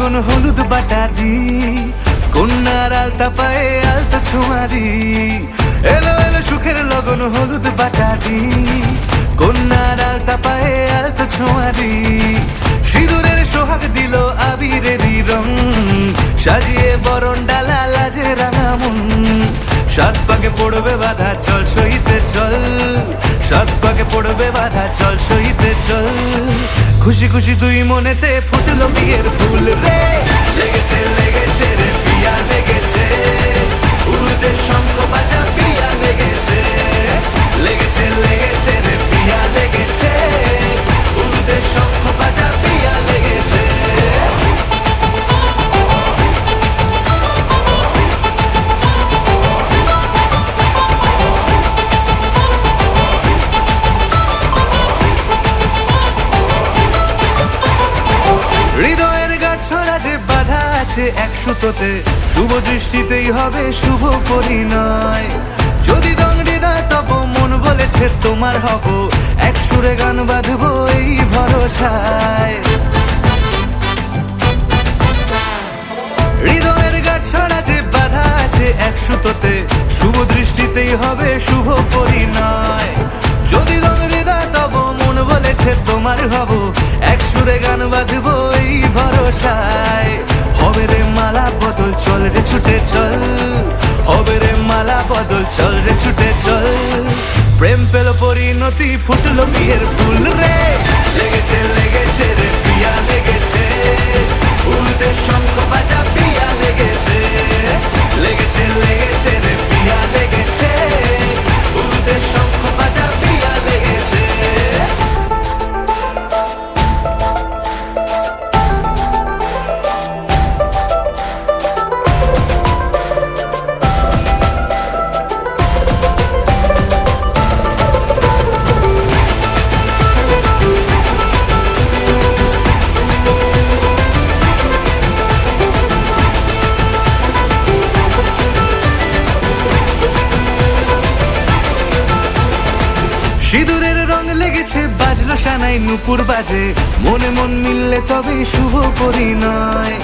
লগন হলুদ বাটা দি, কন্যার আলতা পায়ে আলতা ছোঁয়া দি। এলো এলো সুখের লগন হলুদ বাটা দি, কন্যার আলতা পায়ে আলতা ছোঁয়া দি। সিঁদুরের সোহাগ দিল আবিরেরই রং, সাজিয়ে বরণ ডালা লাজে রাঙা মন। সাত পাকে পড়বে বাধা, চল সহিতে চল। সাত পাকে পড়বে বাধা, চল চল খুশি খুশি দুই মনেতে ফুটলো বিয়ের ফুল রে। হৃদয়ের গাছরা যে বাধা আছে এক সুতোতে, শুভ দৃষ্টিতেই হবে শুভ পরিণয়। যদি দংডিদায় তব মন বলেছে তোমার হব, এক সুরে গান বাঁধবো এই ভরসায়। হৃদয়ের গাছড়া যে বাধা আছে এক সুতোতে, শুভ দৃষ্টিতেই হবে শুভ পরিণয়। যদি হৃদয় তব মন বলেছে তোমার হব, এক সুরে গান বাঁধবো এই ভরসায় হবে রে মালা বদল, চল রে ছুটে চল। হবে রে মালা বদল, চল রে ছুটে চল। প্রেম পেল পরিণতি, ফুটলো বিয়ের ফুল রে। লেগেছে লেগেছে রে। বাজলো সানাই নুপুর বাজে। মনে মন মিললে তবে শুভ পরিণয়।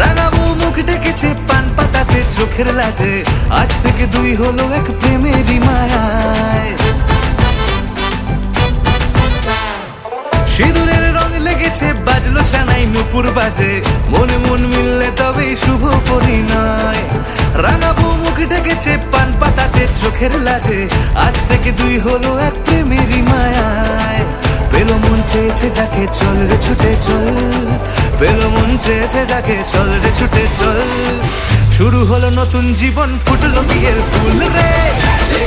রাঙাবো মুখ ডেকেছে, পান পাতাতে চোখের লাজে। আজ থেকে দুই হলো এক প্রেমেরই মায়ায় সিঁদুরের রং লেগেছে, বাজলো সানাই নুপুর বাজে। মনে মন মিললে তবে শুভ পরিণয়। রাঙাবো মুখ ডেকেছে, পান পাতাতে চোখের লাজে। আজ থেকে দুই হলো এক প্রেমেরই মায়ায় পেল মন চেয়েছে যাকে চল রে, ছুটে চল। পেল মন চেয়েছে যাকে চল রে, ছুটে চল। শুরু হলো নতুন জীবন, ফুটলো বিয়ের ফুল রে।